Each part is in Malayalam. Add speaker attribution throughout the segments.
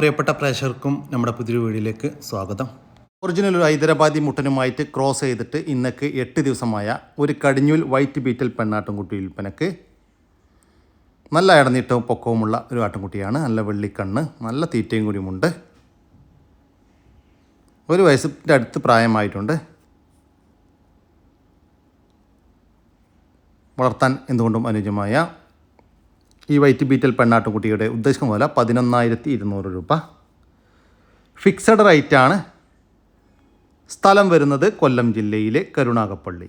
Speaker 1: പ്രിയപ്പെട്ട പ്രേക്ഷകർക്കും നമ്മുടെ പുതിയൊരു വീഡിയോയിലേക്ക് സ്വാഗതം. ഒറിജിനൽ ഒരു ഹൈദരാബാദി മുട്ടനുമായിട്ട് ക്രോസ് ചെയ്തിട്ട് ഇന്നക്ക് എട്ട് ദിവസമായ ഒരു കടിഞ്ഞൂൽ വൈറ്റ് ബീറ്റൽ പെണ്ണാട്ടുംകുട്ടി വിൽപ്പനക്ക് നല്ല ഇടനീട്ടവും പൊക്കവുമുള്ള ഒരു ആട്ടുംകുട്ടിയാണ്. നല്ല വെള്ളിക്കണ്ണ് നല്ല തീറ്റയും കൂടിയുമുണ്ട്. ഒരു വയസ്സിന്റെ അടുത്ത് പ്രായമായിട്ടുണ്ട്. വളർത്താൻ എന്തുകൊണ്ടും അനുയോജ്യമായ ഈ വൈറ്റ് ബീറ്റൽ പെണ്ണാട്ടുകുട്ടിയുടെ ഉദ്ദേശം പോലെ പതിനൊന്നായിരത്തി ഇരുന്നൂറ് രൂപ ഫിക്സഡ് റേറ്റാണ് സ്ഥലം വരുന്നത് കൊല്ലം ജില്ലയിലെ കരുണാകപ്പള്ളി.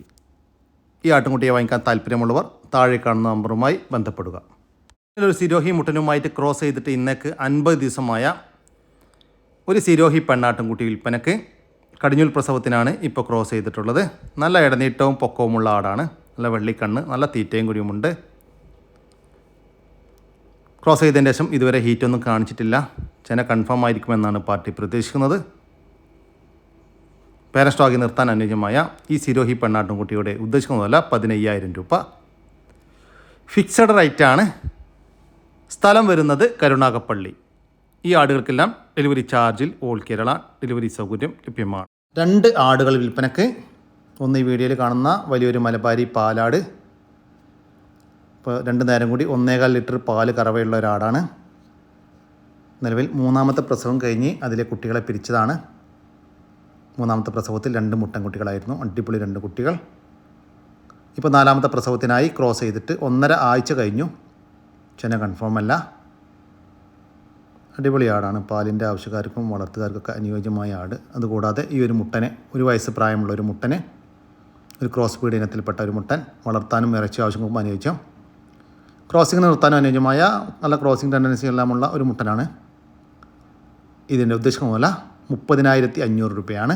Speaker 1: ഈ ആട്ടുംകുട്ടിയെ വാങ്ങിക്കാൻ താല്പര്യമുള്ളവർ താഴെ കാണുന്ന നമ്പറുമായി ബന്ധപ്പെടുക. ഒരു സിരോഹി മുട്ടനുമായിട്ട് ക്രോസ് ചെയ്തിട്ട് ഇന്നേക്ക് അൻപത് ദിവസമായ ഒരു സിരോഹി പെണ്ണാട്ടുംകുട്ടി വിൽപ്പനക്ക് കടിഞ്ഞൂൽ പ്രസവത്തിനാണ് ഇപ്പോൾ ക്രോസ് ചെയ്തിട്ടുള്ളത്. നല്ല ഇടനീട്ടവും പൊക്കവുമുള്ള ആടാണ്. നല്ല വെള്ളിക്കണ്ണ് നല്ല തീറ്റയും കൂടിയുമുണ്ട്. ക്രോസ് ചെയ്തതിന് ശേഷം ഇതുവരെ ഹീറ്റൊന്നും കാണിച്ചിട്ടില്ല. ചെന കൺഫേം ആയിരിക്കുമെന്നാണ് പാർട്ടി പ്രതീക്ഷിക്കുന്നത്. പാരസ്റ്റോക്കി നിർത്താൻ അനുയോജ്യമായ ഈ സിരോഹി പെണ്ണാട്ടുംകുട്ടിയുടെ ഉദ്ദേശിക്കുന്നതല്ല പതിനയ്യായിരം രൂപ. ഫിക്സഡ് റേറ്റാണ് സ്ഥലം വരുന്നത് കരുണാകപ്പള്ളി ഈ ആടുകൾക്കെല്ലാം ഡെലിവറി ചാർജിൽ ഓൾ കേരള ഡെലിവറി സൗകര്യം ലഭ്യമാണ്. രണ്ട് ആടുകൾ വിൽപ്പനക്ക് ഒന്ന് ഈ വീഡിയോയിൽ കാണുന്ന വലിയൊരു മലബാരി പാലാട് ഇപ്പോൾ രണ്ട് നേരം കൂടി ഒന്നേകാൽ ലിറ്റർ പാൽ കറവയുള്ള ഒരാടാണ്. നിലവിൽ മൂന്നാമത്തെ പ്രസവം കഴിഞ്ഞ് അതിലെ കുട്ടികളെ പിരിച്ചതാണ്. മൂന്നാമത്തെ പ്രസവത്തിൽ രണ്ട് മുട്ടൻ കുട്ടികളായിരുന്നു അടിപൊളി രണ്ട് കുട്ടികൾ. ഇപ്പോൾ നാലാമത്തെ പ്രസവത്തിനായി ക്രോസ് ചെയ്തിട്ട് ഒന്നര ആഴ്ച കഴിഞ്ഞു. ചെന കൺഫേം അല്ല. അടിപൊളി ആടാണ്. പാലിന്റെ ആവശ്യക്കാർക്കും വളർത്തുകാർക്കൊക്കെ അനുയോജ്യമായ ആട്. അതുകൂടാതെ ഈ ഒരു മുട്ടനെ ഒരു വയസ്സ് പ്രായമുള്ള ഒരു മുട്ടനെ ഒരു ക്രോസ് ബീഡ് ഇനത്തിൽപ്പെട്ട ഒരു മുട്ടൻ വളർത്താനും ഇറച്ചി ആവശ്യങ്ങൾക്കും അനുയോജ്യം. ക്രോസിംഗ് നിർത്താനും അനുയോജ്യമായ നല്ല ക്രോസിംഗ് ടെൻഡൻസി എല്ലാമുള്ള ഒരു മുട്ടനാണ് ഇതിന്റെ ഉദ്ദേശം പോലെ മുപ്പതിനായിരത്തി അഞ്ഞൂറ് രൂപയാണ്.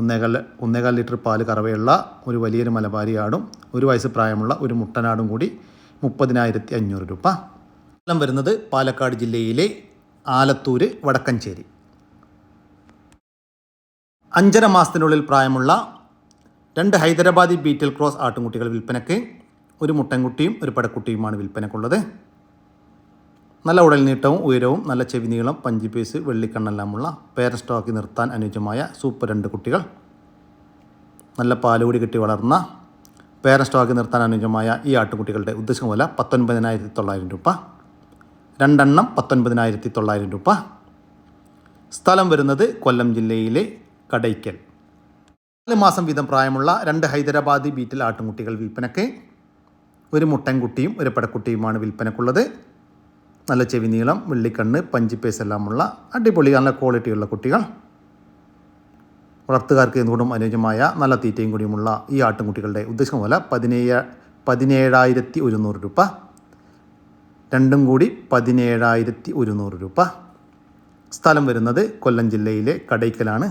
Speaker 1: ഒന്നേകാൽ ഒന്നേകാൽ ലിറ്റർ പാൽ കറവയുള്ള ഒരു വലിയൊരു മലബാരി ആടും ഒരു വയസ്സ് പ്രായമുള്ള ഒരു മുട്ടനാടും കൂടി മുപ്പതിനായിരത്തി അഞ്ഞൂറ് രൂപ. സ്ഥലം വരുന്നത് പാലക്കാട് ജില്ലയിലെ ആലത്തൂർ വടക്കഞ്ചേരി. അഞ്ചര മാസത്തിനുള്ളിൽ പ്രായമുള്ള രണ്ട് ഹൈദരാബാദി ബീറ്റൽ ക്രോസ് ആട്ടുംകുട്ടികൾ വിൽപ്പനയ്ക്ക് ഒരു മുട്ടൻകുട്ടിയും ഒരു പടക്കുട്ടിയുമാണ് വിൽപ്പനക്കുള്ളത്. നല്ല ഉടൽ നീട്ടവും ഉയരവും നല്ല ചെവി നീളം പഞ്ചി പീസ് വെള്ളിക്കണ്ണെല്ലാമുള്ള പേരസ്റ്റോക്കി നിർത്താൻ അനുയോജ്യമായ സൂപ്പർ രണ്ട് കുട്ടികൾ. നല്ല പാലുകൂടി കിട്ടി വളർന്ന പേരസ്റ്റോക്കി നിർത്താൻ അനുയോജ്യമായ ഈ ആട്ടുകുട്ടികളുടെ ഉദ്ദേശം വില പത്തൊൻപതിനായിരത്തി തൊള്ളായിരം രൂപ. രണ്ടെണ്ണം പത്തൊൻപതിനായിരത്തി തൊള്ളായിരം രൂപ. സ്ഥലം വരുന്നത് കൊല്ലം ജില്ലയിലെ കടയ്ക്കൽ. നാല് മാസം വീതം പ്രായമുള്ള രണ്ട് ഹൈദരാബാദി ബീറ്റിൽ ആട്ടുംകുട്ടികൾ വിൽപ്പനയ്ക്ക് ഒരു മുട്ടൻകുട്ടിയും ഒരു പടക്കുട്ടിയുമാണ് വിൽപ്പനക്കുള്ളത്. നല്ല ചെവി നീളം വെള്ളിക്കണ്ണ് പഞ്ചിപ്പേസ് എല്ലാമുള്ള അടിപൊളി നല്ല ക്വാളിറ്റിയുള്ള കുട്ടികൾ. വളർത്തുകാർക്ക് എന്തുകൊണ്ടും അനുയോജ്യമായ നല്ല തീറ്റയും കൂടിയുമുള്ള ഈ ആട്ടുംകുട്ടികളുടെ ഉദ്ദേശം പോലെ പതിനേഴ് പതിനേഴായിരത്തി ഒരുന്നൂറ് രൂപ. രണ്ടും കൂടി പതിനേഴായിരത്തി ഒരുന്നൂറ് രൂപ. സ്ഥലം വരുന്നത് കൊല്ലം ജില്ലയിലെ കടയ്ക്കലാണ്.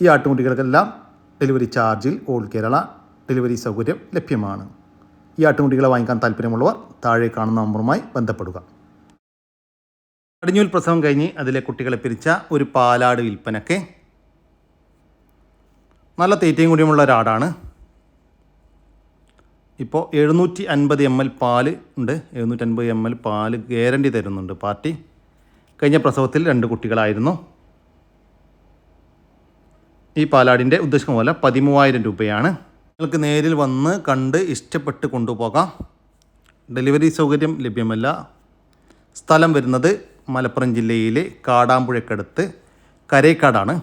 Speaker 1: ഈ ആട്ടുംകുട്ടികൾക്കെല്ലാം ഡെലിവറി ചാർജിൽ ഓൾ കേരള ഡെലിവറി സൗകര്യം ലഭ്യമാണ്. ഈ ആട്ടുകുട്ടികളെ വാങ്ങിക്കാൻ താല്പര്യമുള്ളവർ താഴെ കാണുന്ന നമ്പറുമായി ബന്ധപ്പെടുക. കടിഞ്ഞൂൽ പ്രസവം കഴിഞ്ഞ് അതിലെ കുട്ടികളെ പിരിച്ച ഒരു പാലാട് വിൽപ്പനക്ക് നല്ല തീറ്റയും കൂടിയുമുള്ള ഒരാടാണ്. ഇപ്പോൾ എഴുന്നൂറ്റി അൻപത് എം എൽ പാൽ ഉണ്ട്. എഴുന്നൂറ്റി അൻപത് എം എൽ പാൽ ഗ്യാരണ്ടി തരുന്നുണ്ട് പാർട്ടി. കഴിഞ്ഞ പ്രസവത്തിൽ രണ്ട് കുട്ടികളായിരുന്നു. ഈ പാലാടിന്റെ ഉദ്ദേശം പോലെ പതിമൂവായിരം രൂപയാണ്. നിങ്ങൾക്ക് നേരിൽ വന്ന് കണ്ട് ഇഷ്ടപ്പെട്ട് കൊണ്ടുപോകാം. ഡെലിവറി സൗകര്യം ലഭ്യമല്ല. സ്ഥലം വരുന്നത് മലപ്പുറം ജില്ലയിലെ കാടാമ്പുഴക്കടുത്ത് കരേക്കാടാണ്.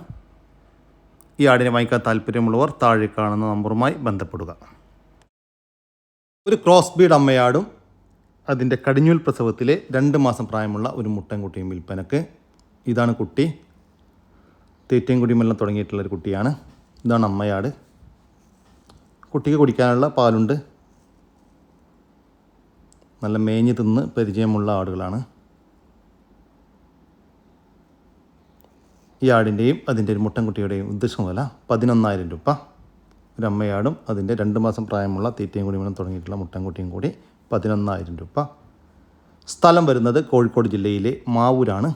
Speaker 1: ഈ ആടിനെ വാങ്ങിക്കാൻ താല്പര്യമുള്ളവർ താഴെ കാണുന്ന നമ്പറുമായി ബന്ധപ്പെടുക. ഒരു ക്രോസ് ബീഡ് അമ്മയാടും അതിന്റെ കടിഞ്ഞൂൽ പ്രസവത്തിലെ രണ്ട് മാസം പ്രായമുള്ള ഒരു മുട്ടൻകുട്ടിയും വിൽപ്പനക്ക്. ഇതാണ് കുട്ടി. തീറ്റയും കുടിയുമെല്ലാം തുടങ്ങിയിട്ടുള്ളൊരു കുട്ടിയാണ്. ഇതാണ് അമ്മയാട്. കുട്ടിക്ക് കുടിക്കാനുള്ള പാലുണ്ട്. നല്ല മേഞ്ഞ് തിന്ന് പരിചയമുള്ള ആടുകളാണ്. ഈ ആടിന്റെയും അതിന്റെ ഒരു മുട്ടൻകുട്ടിയുടെയും ഉദ്ദേശം വില പതിനൊന്നായിരം രൂപ. അമ്മയാടും അതിന്റെ രണ്ട് മാസം പ്രായമുള്ള തീറ്റയും കൂടി വേണം തുടങ്ങിയിട്ടുള്ള മുട്ടൻകുട്ടിയും കൂടി പതിനൊന്നായിരം രൂപ. സ്ഥലം വരുന്നത് കോഴിക്കോട് ജില്ലയിലെ മാവൂരാണ്.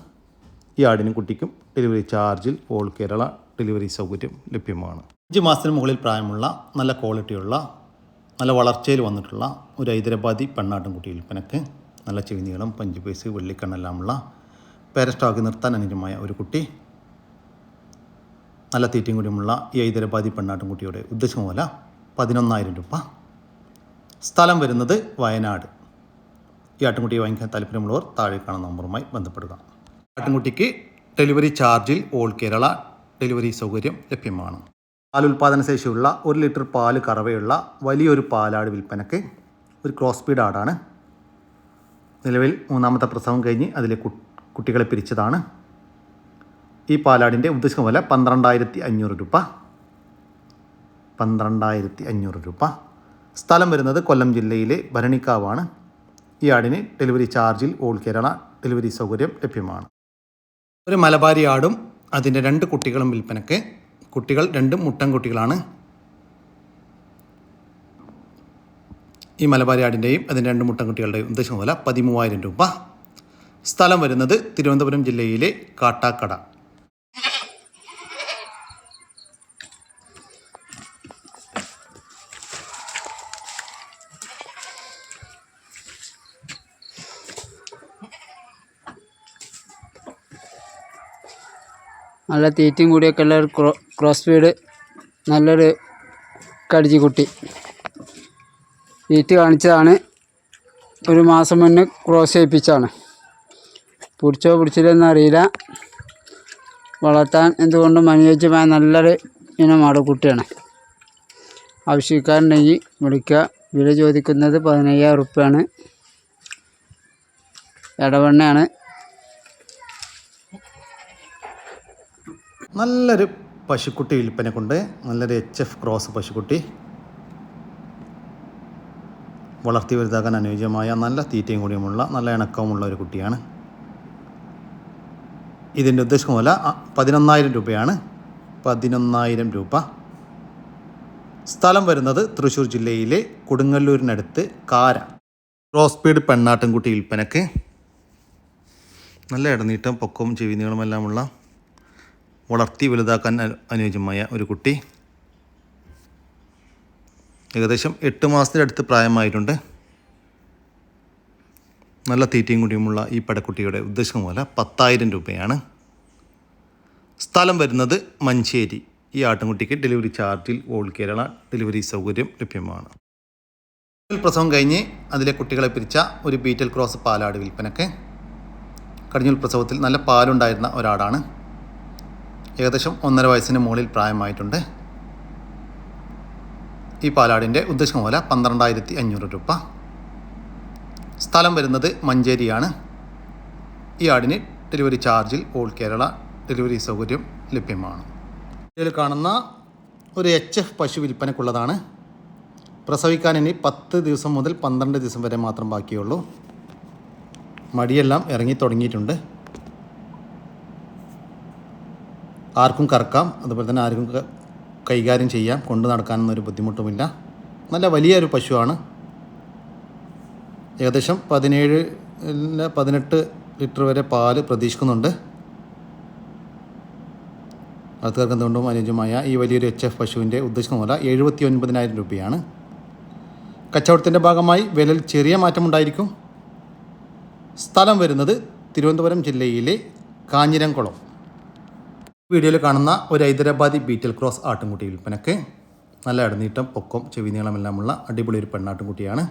Speaker 1: ഈ ആടിനും കുട്ടിക്കും ഡെലിവറി ചാർജിൽ ഓൾ കേരള ഡെലിവറി സൗകര്യം ലഭ്യമാണ്. അഞ്ച് മാസത്തിന് മുകളിൽ പ്രായമുള്ള നല്ല ക്വാളിറ്റിയുള്ള നല്ല വളർച്ചയിൽ വന്നിട്ടുള്ള ഒരു ഹൈദരാബാദി പെണ്ണാട്ടും കുട്ടി വിൽപ്പനക്ക് നല്ല ചെവിനീളം പഞ്ച് പൈസ വെള്ളിക്കണ്ണെല്ലാമുള്ള പേരസ്റ്റാക്കി നിർത്താൻ അനുജമായ ഒരു കുട്ടി നല്ല തീറ്റയും കൂടിയുമുള്ള ഈ ഹൈദരാബാദി പെണ്ണാട്ടുംകുട്ടിയുടെ പോലെ പതിനൊന്നായിരം രൂപ. സ്ഥലം വരുന്നത് വയനാട്. ഈ ആട്ടിൻകുട്ടിയെ വാങ്ങിക്കാൻ താല്പര്യമുള്ളവർ താഴെ കാണുന്ന നമ്പറുമായി ബന്ധപ്പെടുക. ആട്ടിൻകുട്ടിക്ക് ഡെലിവറി ചാർജിൽ ഓൾ കേരള ഡെലിവറി സൗകര്യം ലഭ്യമാണ്. പാൽ ഉൽപാദന ശേഷിയുള്ള ഒരു ലിറ്റർ പാൽ കറവയുള്ള വലിയൊരു പാലാട് വിൽപ്പനയ്ക്ക് ഒരു ക്രോസ് സ്പീഡ് ആടാണ്. നിലവിൽ മൂന്നാമത്തെ പ്രസവം കഴിഞ്ഞ് അതിലെ കുട്ടികളെ പിരിച്ചതാണ്. ഈ പാലാടിന്റെ ഉദ്ദേശിക്കുന്ന വില പന്ത്രണ്ടായിരത്തി അഞ്ഞൂറ് രൂപ. പന്ത്രണ്ടായിരത്തി അഞ്ഞൂറ് രൂപ. സ്ഥലം വരുന്നത് കൊല്ലം ജില്ലയിലെ ഭരണിക്കാവാണ്. ഈ ആടിന് ഡെലിവറി ചാർജിൽ ഓൾ കേരള ഡെലിവറി സൗകര്യം ലഭ്യമാണ്. ഒരു മലബാരി ആടും അതിന്റെ രണ്ട് കുട്ടികളും വിൽപ്പനയ്ക്ക് കുട്ടികൾ രണ്ടും മുട്ടൻ കുട്ടികളാണ്. ഈ മലബാരിയാടിന്റെയും അതിന്റെ രണ്ട് മുട്ടൻ കുട്ടികളുടെയും ഉദ്ദേശം പോലെ പതിമൂവായിരം രൂപ. സ്ഥലം വരുന്നത് തിരുവനന്തപുരം ജില്ലയിലെ കാട്ടാക്കട.
Speaker 2: നല്ല തീറ്റയും കൂടിയൊക്കെ ഉള്ള ക്രോസ് ഫീഡ് നല്ലൊരു കടിച്ചു കുട്ടി. ഈറ്റ് കാണിച്ചതാണ്. ഒരു മാസം മുന്നേ ക്രോസ് ചെയ്യിപ്പിച്ചാണ് പിടിച്ചോ പിടിച്ചില്ലെന്ന് അറിയില്ല. വളർത്താൻ എന്തുകൊണ്ടും അനുയോജ്യമായ നല്ലൊരു ഇനം ആടുകുട്ടിയാണ് ആവശ്യക്കാരുണ്ടെങ്കിൽ വിളിക്കുക. വില ചോദിക്കുന്നത് പതിനയ്യായിരം ഉറുപ്പ്യാണ്. ഇടവണ്ണയാണ്
Speaker 1: നല്ലൊരു പശുക്കുട്ടി വിൽപ്പന കൊണ്ട് നല്ലൊരു എച്ച് എഫ് ക്രോസ് പശുക്കുട്ടി വളർത്തി വലുതാക്കാൻ അനുയോജ്യമായ നല്ല തീറ്റയും കൂടിയുമുള്ള നല്ല ഇണക്കവുമുള്ള ഒരു കുട്ടിയാണ്. ഇതിന്റെ ഉദ്ദേശം വില പതിനൊന്നായിരം രൂപയാണ്. പതിനൊന്നായിരം രൂപ. സ്ഥലം വരുന്നത് തൃശ്ശൂർ ജില്ലയിലെ കൊടുങ്ങല്ലൂരിനടുത്ത് കാര. റോസ്പീഡ് സ്പീഡ് പെണ്ണാട്ടിൻകുട്ടി വിൽപ്പനക്ക്. നല്ല ഇടനീട്ടം പൊക്കവും ചെവിനീളമെല്ലാമുള്ള വളർത്തി വലുതാക്കാൻ അനു- അനുയോജ്യമായ ഒരു കുട്ടി. ഏകദേശം എട്ട് മാസത്തിനടുത്ത് പ്രായമായിട്ടുണ്ട്. നല്ല തീറ്റയും കുടിയുമുള്ള ഈ പടക്കുട്ടിയുടെ ഉദ്ദേശം പോലെ പത്തായിരം രൂപയാണ്. സ്ഥലം വരുന്നത് മഞ്ചേരി. ഈ ആട്ടിൻകുട്ടിക്ക് ഡെലിവറി ചാർജിൽ ഓൾ കേരള ഡെലിവറി സൗകര്യം ലഭ്യമാണ്. പ്രസവം കഴിഞ്ഞ് അതിലെ കുട്ടികളെ പിരിച്ച ഒരു ബീറ്റൽ ക്രോസ് പാലാട് വിൽപ്പനക്ക്. കടിഞ്ഞൂൽ പ്രസവത്തിൽ നല്ല പാലുണ്ടായിരുന്ന ഒരാടാണ്. ഏകദേശം ഒന്നര വയസ്സിന് മുകളിൽ പ്രായമായിട്ടുണ്ട്. ഈ പാലാടിന്റെ ഉദ്ദേശം പോലെ പന്ത്രണ്ടായിരത്തി അഞ്ഞൂറ് രൂപ. സ്ഥലം വരുന്നത് മഞ്ചേരിയാണ്. ഈ ആടിന് ഡെലിവറി ചാർജിൽ ഓൾ കേരള ഡെലിവറി സൗകര്യം ലഭ്യമാണ്. ഇതിൽ കാണുന്ന ഒരു എച്ച് എഫ് പശു വിൽപ്പനക്കുള്ളതാണ് പ്രസവിക്കാൻ ഇനി പത്ത് ദിവസം മുതൽ പന്ത്രണ്ട് ദിവസം വരെ മാത്രം ബാക്കിയുള്ളൂ. മടിയെല്ലാം ഇറങ്ങി തുടങ്ങിയിട്ടുണ്ട്. ആർക്കും കറക്കാം അതുപോലെ തന്നെ ആർക്കും കൈകാര്യം ചെയ്യാം. കൊണ്ടു നടക്കാനൊന്നൊരു ബുദ്ധിമുട്ടുമില്ല. നല്ല വലിയൊരു പശുവാണ്. ഏകദേശം പതിനേഴ് പതിനെട്ട് ലിറ്റർ വരെ പാൽ പ്രതീക്ഷിക്കുന്നുണ്ട്. അടുത്തകർക്ക് എന്തുകൊണ്ടും അനുയോജ്യമായ ഈ വലിയൊരു എച്ച് എഫ് പശുവിന്റെ ഉദ്ദേശിക്കുന്ന പോലെ എഴുപത്തി ഒൻപതിനായിരം രൂപയാണ്. കച്ചവടത്തിന്റെ ഭാഗമായി വിലയിൽ ചെറിയ മാറ്റമുണ്ടായിരിക്കും. സ്ഥലം വരുന്നത് തിരുവനന്തപുരം ജില്ലയിലെ കാഞ്ഞിരംകുളം. വീഡിയോയിൽ കാണുന്ന ഒരു ഹൈദരാബാദി ബീറ്റൽ ക്രോസ് ആട്ടിൻകുട്ടി വിൽപ്പനക്ക്. നല്ല ഇടനീട്ടം പൊക്കം ചെവി നീളമെല്ലാമുള്ള അടിപൊളി ഒരു പെണ്ണാട്ടിൻകുട്ടിയാണ്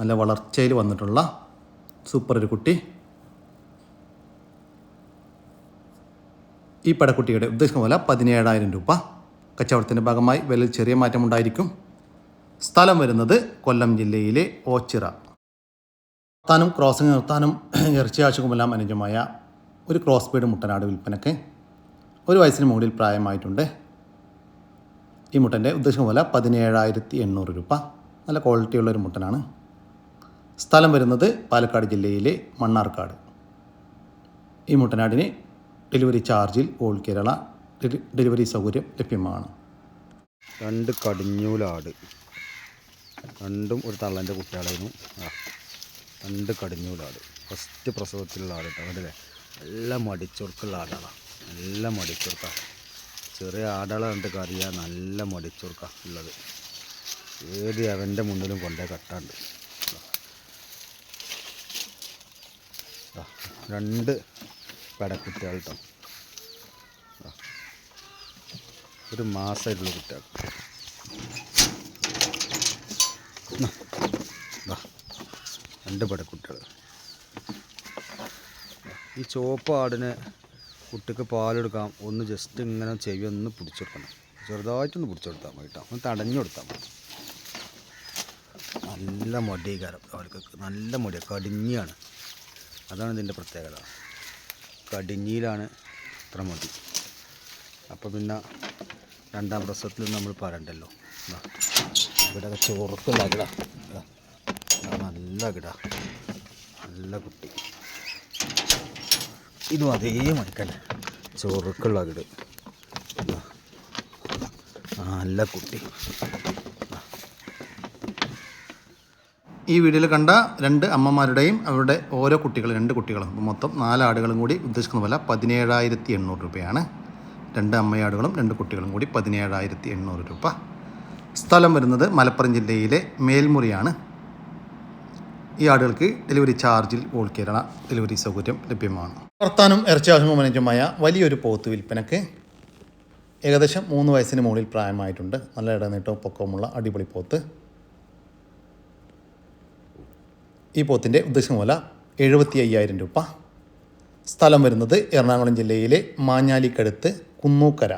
Speaker 1: നല്ല വളർച്ചയിൽ വന്നിട്ടുള്ള സൂപ്പർ ഒരു കുട്ടി. ഈ പടക്കുട്ടിയുടെ ഉദ്ദേശിക്കുന്ന വില പതിനേഴായിരം രൂപ. കച്ചവടത്തിന്റെ ഭാഗമായി വില ചെറിയ മാറ്റമുണ്ടായിരിക്കും സ്ഥലം വരുന്നത് കൊല്ലം ജില്ലയിലെ ഓച്ചിറ. നിർത്താനും ക്രോസിംഗ് നിർത്താനും ഇറച്ചി ആവശ്യക്കുമെല്ലാം അനുജമായ ഒരു ക്രോസ് ബീഡ് മുട്ടനാട് വിൽപ്പനക്ക്. ഒരു വയസ്സിന് മുകളിൽ പ്രായമായിട്ടുണ്ട്. ഈ മുട്ടന്റെ ഉദ്ദേശം പോലെ പതിനേഴായിരത്തി എണ്ണൂറ് രൂപ. നല്ല ക്വാളിറ്റിയുള്ള ഒരു മുട്ടനാണ്. സ്ഥലം വരുന്നത് പാലക്കാട് ജില്ലയിലെ മണ്ണാർക്കാട്. ഈ മുട്ടനാടിന് ഡെലിവറി ചാർജിൽ ഓൾ കേരള ഡെലിവറി സൗകര്യം ലഭ്യമാണ്.
Speaker 3: രണ്ട് കടിഞ്ഞൂലാട്. രണ്ടും ഒരു തള്ളന്റെ കുട്ടികളായിരുന്നു ആ രണ്ട് കടിഞ്ഞൂലാട്. ഫസ്റ്റ് പ്രസവത്തിലുള്ള ആട് കേട്ടോ നല്ല മടിച്ചൊർക്കുള്ള ആടാണ്. നല്ല മടിച്ചുർക്ക ചെറിയ ആടാളെ കണ്ട് അറിയാം നല്ല മടിച്ചുർക്ക ഉള്ളത് ഏത് അവന്റെ മുന്നിലും കൊണ്ടേ കട്ടാണ്ട് രണ്ട് പെടക്കുട്ടികൾ കേട്ടോ. ഒരു മാസമായിട്ടുള്ള കുട്ടികൾ. രണ്ട് പെടക്കുട്ടികൾ ഈ ചുവപ്പ് ആടിന് കുട്ടിക്ക് പാലെടുക്കാം. ഒന്ന് ജസ്റ്റ് ഇങ്ങനെ ചെവി ഒന്ന് പിടിച്ചെടുക്കണം. ചെറുതായിട്ടൊന്ന് പിടിച്ചെടുത്താൽ മതി കേട്ടോ ഒന്ന് തടഞ്ഞു കൊടുത്താൽ മതി. നല്ല മടികാരം അവർക്ക് നല്ല മടി കടിഞ്ഞിയാണ്. അതാണ് ഇതിന്റെ പ്രത്യേകത. കടിഞ്ഞിയിലാണ് ഇത്ര മടി. അപ്പോൾ പിന്നെ രണ്ടാം പ്രസവത്തിൽ നമ്മൾ പറയണ്ടല്ലോ. ഇവിടെ ചോറുക്കുള്ള അകിട. നല്ല അകിട. നല്ല കുട്ടി. ഇതും അതേ മണിക്കല്ല? ചോറുക്കുള്ള അകിട് നല്ല കുട്ടി.
Speaker 1: ഈ വീഡിയോയിൽ കണ്ട രണ്ട് അമ്മമാരുടെയും അവരുടെ ഓരോ കുട്ടികളും രണ്ട് കുട്ടികളും. മൊത്തം നാല് ആടുകളും കൂടി ഉദ്ദേശിക്കുന്ന വില പതിനേഴായിരത്തി എണ്ണൂറ് രൂപയാണ്. രണ്ട് അമ്മയാടുകളും രണ്ട് കുട്ടികളും കൂടി പതിനേഴായിരത്തി എണ്ണൂറ് രൂപ. സ്ഥലം വരുന്നത് മലപ്പുറം ജില്ലയിലെ മേൽമുറിയാണ്. ഈ ആടുകൾക്ക് ഡെലിവറി ചാർജിൽ ഓൾ കേരള ഡെലിവറി സൗകര്യം ലഭ്യമാണ്. വർത്താനം ഇറച്ചിയാഹുമനുജമായ വലിയൊരു പോത്ത് വിൽപ്പനക്ക് ഏകദേശം മൂന്ന് വയസ്സിന് മുകളിൽ പ്രായമായിട്ടുണ്ട്. നല്ല ഇടനീട്ടവും പൊക്കവുമുള്ള അടിപൊളി പോത്ത്. ഈ പോത്തിന്റെ ഉദ്ദേശം വില എഴുപത്തി അയ്യായിരം രൂപ. സ്ഥലം വരുന്നത് എറണാകുളം ജില്ലയിലെ മാഞ്ഞാലിക്കടുത്ത് കുന്നൂക്കര.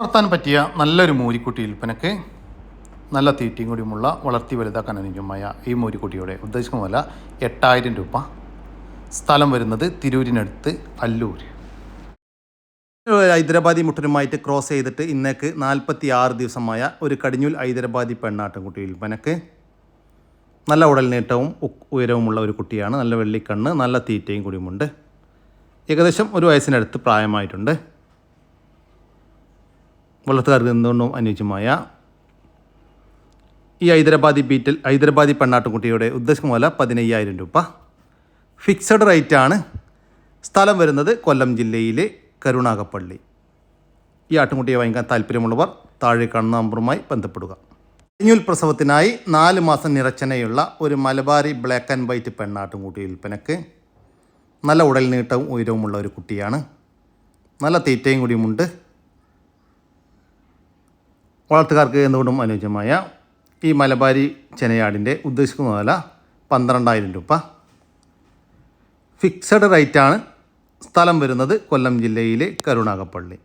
Speaker 1: വളർത്താൻ പറ്റിയ നല്ലൊരു മൂരിക്കുട്ടി വിൽപ്പനക്ക് നല്ല തീറ്റയും കൂടിയുമുള്ള വളർത്തി വലുതാക്കാൻ അനുയോജ്യമായ ഈ മൂരിക്കുട്ടിയുടെ ഉദ്ദേശം വില എട്ടായിരം രൂപ. സ്ഥലം വരുന്നത് തിരൂരിനടുത്ത് അല്ലൂർ. ഹൈദരാബാദി മുട്ടനുമായിട്ട് ക്രോസ് ചെയ്തിട്ട് ഇന്നേക്ക് നാൽപ്പത്തി ആറ് ദിവസമായ ഒരു കടിഞ്ഞൂൽ ഹൈദരാബാദി പെണ്ണാട്ടുംകുട്ടി വിൽപ്പനക്ക് നല്ല ഉടൽ നീട്ടവും ഉ- ഉയരവുമുള്ള ഒരു കുട്ടിയാണ്. നല്ല വെള്ളിക്കണ്ണ് നല്ല തീറ്റയും കൂടിയുമുണ്ട്. ഏകദേശം ഒരു വയസ്സിനടുത്ത് പ്രായമായിട്ടുണ്ട്. വളർത്തുകാർക്ക് എന്തുകൊണ്ടും അനുയോജ്യമായ ഈ ഹൈദരാബാദി ബീറ്റിൽ ഹൈദരാബാദി പെണ്ണാട്ടുകുട്ടിയുടെ ഉദ്ദേശം വില പതിനയ്യായിരം രൂപ. ഫിക്സഡ് റേറ്റ് ആണ്. സ്ഥലം വരുന്നത് കൊല്ലം ജില്ലയിലെ കരുണാകപ്പള്ളി. ഈ ആട്ടുംകുട്ടിയെ വാങ്ങിക്കാൻ താല്പര്യമുള്ളവർ താഴെ കാണുന്ന നമ്പറുമായി ബന്ധപ്പെടുക. കഴിഞ്ഞുൽ പ്രസവത്തിനായി നാല് മാസം നിറച്ചനയുള്ള ഒരു മലബാരി ബ്ലാക്ക് ആൻഡ് വൈറ്റ് പെണ്ണാട്ടുംകുട്ടി വിൽപ്പനക്ക് നല്ല ഉടൽ നീട്ടവും ഉയരവുമുള്ള ഒരു കുട്ടിയാണ്. നല്ല തീറ്റയും കൂടിയുമുണ്ട്. വളർത്തുകാർക്ക് എന്തുകൊണ്ടും അനുയോജ്യമായ ഈ മലബാരി ചെനയാടിന്റെ ഉദ്ദേശിക്കുന്ന വില പന്ത്രണ്ടായിരം രൂപ. ഫിക്സഡ് റേറ്റാണ് സ്ഥലം വരുന്നത് കൊല്ലം ജില്ലയിലെ കരുണാകപ്പള്ളി.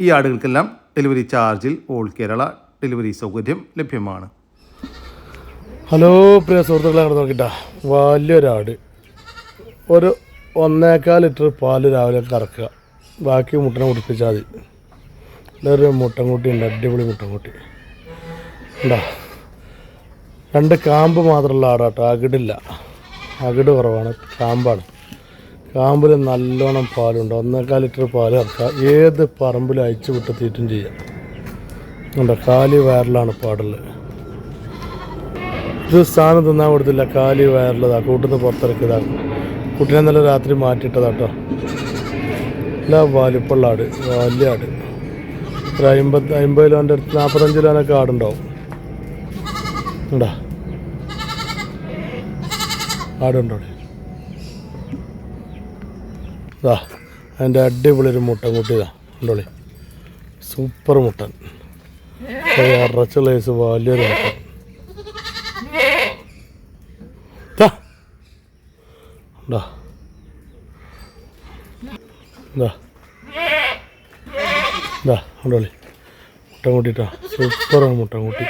Speaker 1: ഈ ആടുകൾക്കെല്ലാം ഡെലിവറി ചാർജിൽ ഓൾ കേരള ഡെലിവറി സൗകര്യം ലഭ്യമാണ്.
Speaker 4: ഹലോ പ്രിയ സുഹൃത്തുക്കളെ അങ്ങോട്ട് നോക്കിട്ടാ. വലിയൊരാട്. ഒരു ഒന്നേക്കാൽ ലിറ്റർ പാൽ രാവിലെ കറക്കുക. ബാക്കി മുട്ടനെ കുടിപ്പിച്ചാൽ മതി. ഒരു മുട്ടൻകുട്ടി ഉണ്ട് അടിപൊളി മുട്ടൻകുട്ടി. ഉണ്ടാ? രണ്ട് കാമ്പ് മാത്രമുള്ള ആടാട്ടോ. അകിടില്ല. അകിട് കുറവാണ്. കാമ്പാണ്. കാമ്പിൽ നല്ലോണം പാലുണ്ട്. ഒന്നേക്കാൽ ലിറ്റർ പാൽ ഇറക്കുക ഏത് പറമ്പിലും അയച്ചു വിട്ട് തീറ്റും ചെയ്യാം. ഉണ്ടോ? കാലി വയറിലാണ് പാടുള്ളത് ഇത് സാധനം തിന്നാൻ കൊടുത്തില്ല. കാലി വയറിലതാ. കൂട്ടുന്ന പുറത്തിറക്കിയതാണ് കുട്ടിനെ നല്ല രാത്രി മാറ്റിയിട്ടതാട്ടോ. നല്ല വലിപ്പുള്ള ആട്. വലിയ ആട്. ഒരു അമ്പത് അമ്പത് കിലോന്റെ അടുത്ത് നാൽപ്പത്തഞ്ച് കിലോനൊക്കെ ആടുണ്ടാവും. ഉണ്ടാ ആടുണ്ടോ? ഇതാ അതിന്റെ അടിപൊളി ഒരു മുട്ടൻ കുട്ടിയതാ ഉണ്ടോളി സൂപ്പർ മുട്ടൻ. അറച്ച ലൈസ് വലിയൊരു മുട്ടൻ. കണ്ടോളി. മുട്ടൻ കൂട്ടിട്ടാ സൂപ്പറാണ് മുട്ടൻ കൂട്ടി.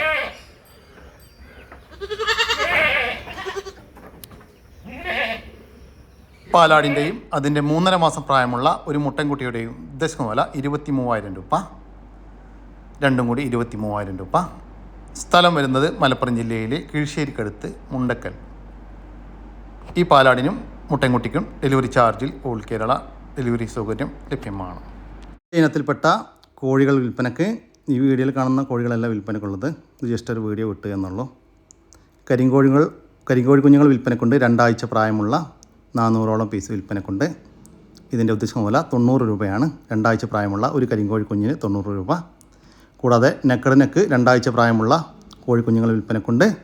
Speaker 1: പാലാടിന്റെയും അതിന്റെ മൂന്നര മാസം പ്രായമുള്ള ഒരു മുട്ടൻകുട്ടിയുടെയും ഉദ്ദേശിക്കുന്ന വില ഇരുപത്തി മൂവായിരം രൂപ. രണ്ടും കൂടി ഇരുപത്തി മൂവായിരം രൂപ. സ്ഥലം വരുന്നത് മലപ്പുറം ജില്ലയിലെ കീഴ്ശ്ശേരിക്കടുത്ത് മുണ്ടക്കൽ. ഈ പാലാടിനും മുട്ടൻകുട്ടിക്കും ഡെലിവറി ചാർജിൽ ഓൾ കേരള ഡെലിവറി സൗകര്യം ലഭ്യമാണ്. ഇനത്തിൽപ്പെട്ട കോഴികൾ വിൽപ്പനക്ക് ഈ വീഡിയോയിൽ കാണുന്ന കോഴികളെല്ലാം വിൽപ്പനക്കുള്ളത്. ഇത് ജസ്റ്റ് ഒരു വീഡിയോ വിട്ടുക എന്നുള്ളൂ. കരിങ്കോഴികൾ കരിങ്കോഴി കുഞ്ഞുങ്ങൾ വിൽപ്പനക്കുണ്ട്. രണ്ടാഴ്ച പ്രായമുള്ള നാനൂറോളം പീസ് വിൽപ്പനക്കുണ്ട് ഇതിന്റെ ഉദ്ദേശം വില തൊണ്ണൂറ് രൂപയാണ്. രണ്ടാഴ്ച പ്രായമുള്ള ഒരു കരിങ്കോഴി കുഞ്ഞിന് തൊണ്ണൂറ് രൂപ. കൂടാതെ നെക്കടിനക്ക് രണ്ടാഴ്ച പ്രായമുള്ള കോഴിക്കുഞ്ഞുങ്ങൾ വിൽപ്പനക്കുണ്ട്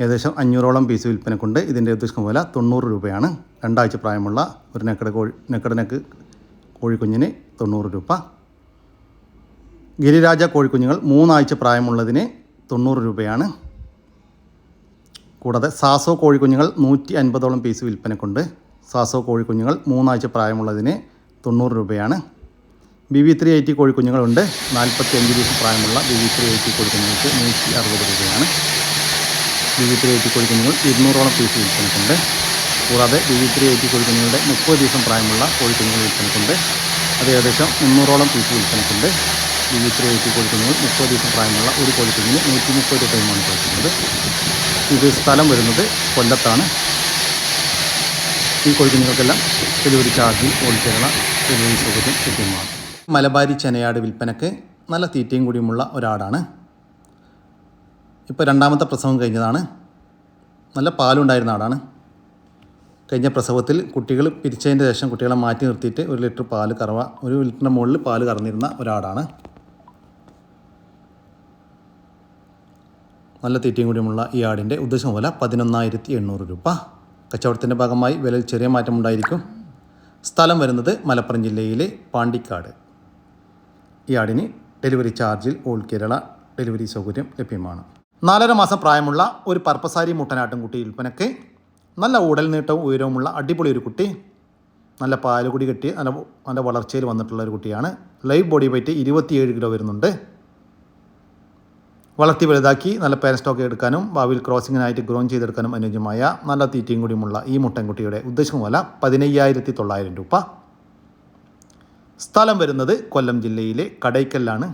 Speaker 1: ഏകദേശം അഞ്ഞൂറോളം പീസ് വിൽപ്പനക്കുണ്ട് ഇതിന്റെ ഉദ്ദേശം വില തൊണ്ണൂറ് രൂപയാണ്. രണ്ടാഴ്ച പ്രായമുള്ള ഒരു നെക്കട കോഴി നെക്കട നെക്ക് കോഴിക്കുഞ്ഞിന് തൊണ്ണൂറ് രൂപ. ഗിരിരാജ കോഴിക്കുഞ്ഞുങ്ങൾ മൂന്നാഴ്ച പ്രായമുള്ളതിന് തൊണ്ണൂറ് രൂപയാണ്. കൂടാതെ സാസോ കോഴിക്കുഞ്ഞുങ്ങൾ നൂറ്റി അൻപതോളം പീസ് വിൽപ്പനക്കുണ്ട്. സാസോ കോഴിക്കുഞ്ഞുങ്ങൾ മൂന്നാഴ്ച പ്രായമുള്ളതിന് തൊണ്ണൂറ് രൂപയാണ്. ബി വി ത്രീ എയ്റ്റി കോഴിക്കുഞ്ഞുങ്ങളുണ്ട്. നാൽപ്പത്തി അഞ്ച് ദിവസം പ്രായമുള്ള ബി വി ത്രീ എയ്റ്റി കോഴിക്കുഞ്ഞുങ്ങൾക്ക് നൂറ്റി അറുപത് രൂപയാണ്. ബി വി ത്രീ എയ്റ്റി കോഴിക്കുഞ്ഞുങ്ങൾ ഇരുന്നൂറോളം പീസ് വിൽപ്പനക്കുണ്ട്. കൂടാതെ ബി വി ത്രീ എയ്റ്റി കോഴിക്കുഞ്ഞുങ്ങളുടെ മുപ്പത് ദിവസം പ്രായമുള്ള കോഴിക്കുഞ്ഞുങ്ങൾ വിൽപ്പനക്കുണ്ട്. അത് ഏകദേശം മുന്നൂറോളം പീസ് വിൽപ്പനക്കുണ്ട്. ബി വി ത്രീ എയ്റ്റി കോഴിക്കുഞ്ഞുങ്ങൾ മുപ്പത് ദിവസം പ്രായമുള്ള ഒരു കോഴിക്കുഞ്ഞിന് നൂറ്റി മുപ്പത് രൂപയുമാണ് കൊടുക്കുന്നത് ഇത് സ്ഥലം വരുന്നത് കൊല്ലത്താണ്. ഈ കോഴിക്കുഞ്ഞുങ്ങൾക്കെല്ലാം ഡെലിവറി ചാർജിൽ ഓടിച്ചേരുന്ന ഡെലിവറി സൗകര്യം ലഭ്യമാണ്. മലബാരി ചെനയാട് വിൽപ്പനക്ക് നല്ല തീറ്റയും കൂടിയുമുള്ള ഒരാടാണ്. ഇപ്പോൾ രണ്ടാമത്തെ പ്രസവം കഴിഞ്ഞതാണ്. നല്ല പാലുണ്ടായിരുന്ന ആടാണ്. കഴിഞ്ഞ പ്രസവത്തിൽ കുട്ടികൾ പിരിച്ചതിന്റെ ശേഷം കുട്ടികളെ മാറ്റി നിർത്തിയിട്ട് ഒരു ലിറ്റർ പാൽ കറവ ഒരു ലിറ്ററിന്റെ മുകളിൽ പാൽ കറന്നിരുന്ന ഒരാടാണ്. നല്ല തീറ്റയും കൂടിയുമുള്ള ഈ ആടിന്റെ ഉദ്ദേശം വില പതിനൊന്നായിരത്തി എണ്ണൂറ് രൂപ. കച്ചവടത്തിന്റെ ഭാഗമായി വിലയിൽ ചെറിയ മാറ്റമുണ്ടായിരിക്കും സ്ഥലം വരുന്നത് മലപ്പുറം ജില്ലയിലെ പാണ്ടിക്കാട്. ഈ ആടിന് ഡെലിവറി ചാർജിൽ ഓൾ കേരള ഡെലിവറി സൗകര്യം ലഭ്യമാണ്. നാലര മാസം പ്രായമുള്ള ഒരു പർപ്പസാരി മുട്ടനാട്ടുംകുട്ടി വിൽപ്പനക്ക് നല്ല ഉടൽ നീട്ടവും ഉയരവുമുള്ള അടിപൊളി ഒരു കുട്ടി നല്ല പാലുകുടി കെട്ടി നല്ല നല്ല വളർച്ചയിൽ വന്നിട്ടുള്ള ഒരു കുട്ടിയാണ്. ലൈവ് ബോഡി വെയിറ്റ് ഇരുപത്തിയേഴ് കിലോ വരുന്നുണ്ട്. വളർത്തി വലുതാക്കി നല്ല പേരൻ സ്റ്റോക്ക് എടുക്കാനും ഭാവിയിൽ ക്രോസിങ്ങിനായിട്ട് ഗ്രോൺ ചെയ്തെടുക്കാനും അനുയോജ്യമായ നല്ല തീറ്റയും കൂടിയുമുള്ള ഈ മുട്ടൻകുട്ടിയുടെ ഉദ്ദേശം വില പതിനയ്യായിരത്തി തൊള്ളായിരം രൂപ. സ്ഥലം വരുന്നത് കൊല്ലം ജില്ലയിലെ കടയ്ക്കലാണ്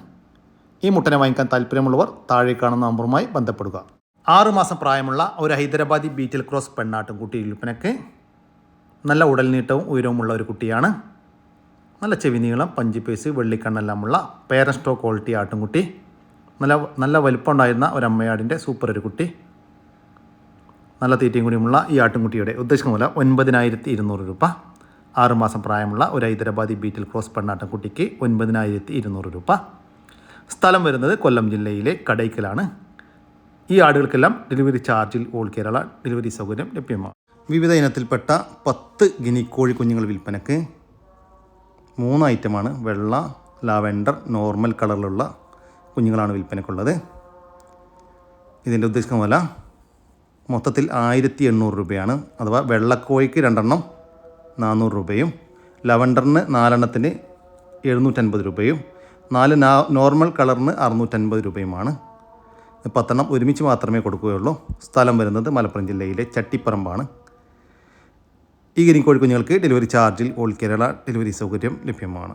Speaker 1: ഈ മുട്ടനെ വാങ്ങിക്കാൻ താല്പര്യമുള്ളവർ താഴെ കാണുന്ന നമ്പറുമായി ബന്ധപ്പെടുക. ആറുമാസം പ്രായമുള്ള ഒരു ഹൈദരാബാദി ബീറ്റൽ ക്രോസ് പെണ്ണാട്ടും കുട്ടി വിൽപ്പനയ്ക്ക് നല്ല ഉടൽനീട്ടവും ഉയരവുമുള്ള ഒരു കുട്ടിയാണ്. നല്ല ചെവി നീളം പഞ്ചി പേസ് വെള്ളിക്കണ്ണെല്ലാമുള്ള പേരൻ സ്റ്റോക്ക് ക്വാളിറ്റി ആട്ടുംകുട്ടി. നല്ല നല്ല വലിപ്പം ഉണ്ടായിരുന്ന ഒരമ്മയാടിന്റെ സൂപ്പർ ഒരു കുട്ടി. നല്ല തീറ്റയും കൂടിയുമുള്ള ഈ ആട്ടുംകുട്ടിയുടെ ഉദ്ദേശിക്കുന്ന വില ഒൻപതിനായിരത്തി ഇരുന്നൂറ് രൂപ ആറുമാസം പ്രായമുള്ള ഒരു ഹൈദരാബാദി ബീറ്റിൽ ക്രോസ് പെണ്ണാട്ടം കുട്ടിക്ക് ഒൻപതിനായിരത്തി ഇരുന്നൂറ് രൂപ. സ്ഥലം വരുന്നത് കൊല്ലം ജില്ലയിലെ കടയ്ക്കലാണ്. ഈ ആടുകൾക്കെല്ലാം ഡെലിവറി ചാർജിൽ ഓൾ കേരള ഡെലിവറി സൗകര്യം ലഭ്യമാണ് വിവിധ ഇനത്തിൽപ്പെട്ട പത്ത് ഗിനി കോഴി കുഞ്ഞുങ്ങൾ വിൽപ്പനക്ക് മൂന്ന് ഐറ്റമാണ് വെള്ള ലാവെൻഡർ നോർമൽ കളറിലുള്ള കുഞ്ഞുങ്ങളാണ് വിൽപ്പനക്കുള്ളത് ഇതിന്റെ ഉദ്ദേശിക്കുന്ന വില മൊത്തത്തിൽ ആയിരത്തി എണ്ണൂറ് രൂപയാണ്. അഥവാ വെള്ളക്കോഴിക്ക് രണ്ടെണ്ണം നാനൂറ് രൂപയും ലവണ്ടറിന് നാലെണ്ണത്തിന് എഴുന്നൂറ്റൻപത് രൂപയും നാല് നോർമൽ കളറിന് അറുന്നൂറ്റൻപത് രൂപയുമാണ്. പത്തെണ്ണം ഒരുമിച്ച് മാത്രമേ കൊടുക്കുകയുള്ളൂ. സ്ഥലം വരുന്നത് മലപ്പുറം ജില്ലയിലെ ചട്ടിപ്പറമ്പാണ്. ഈ ഗിരിക്കോഴി കുഞ്ഞുങ്ങൾക്ക് ഡെലിവറി ചാർജിൽ ഓൾ കേരള ഡെലിവറി സൗകര്യം ലഭ്യമാണ്.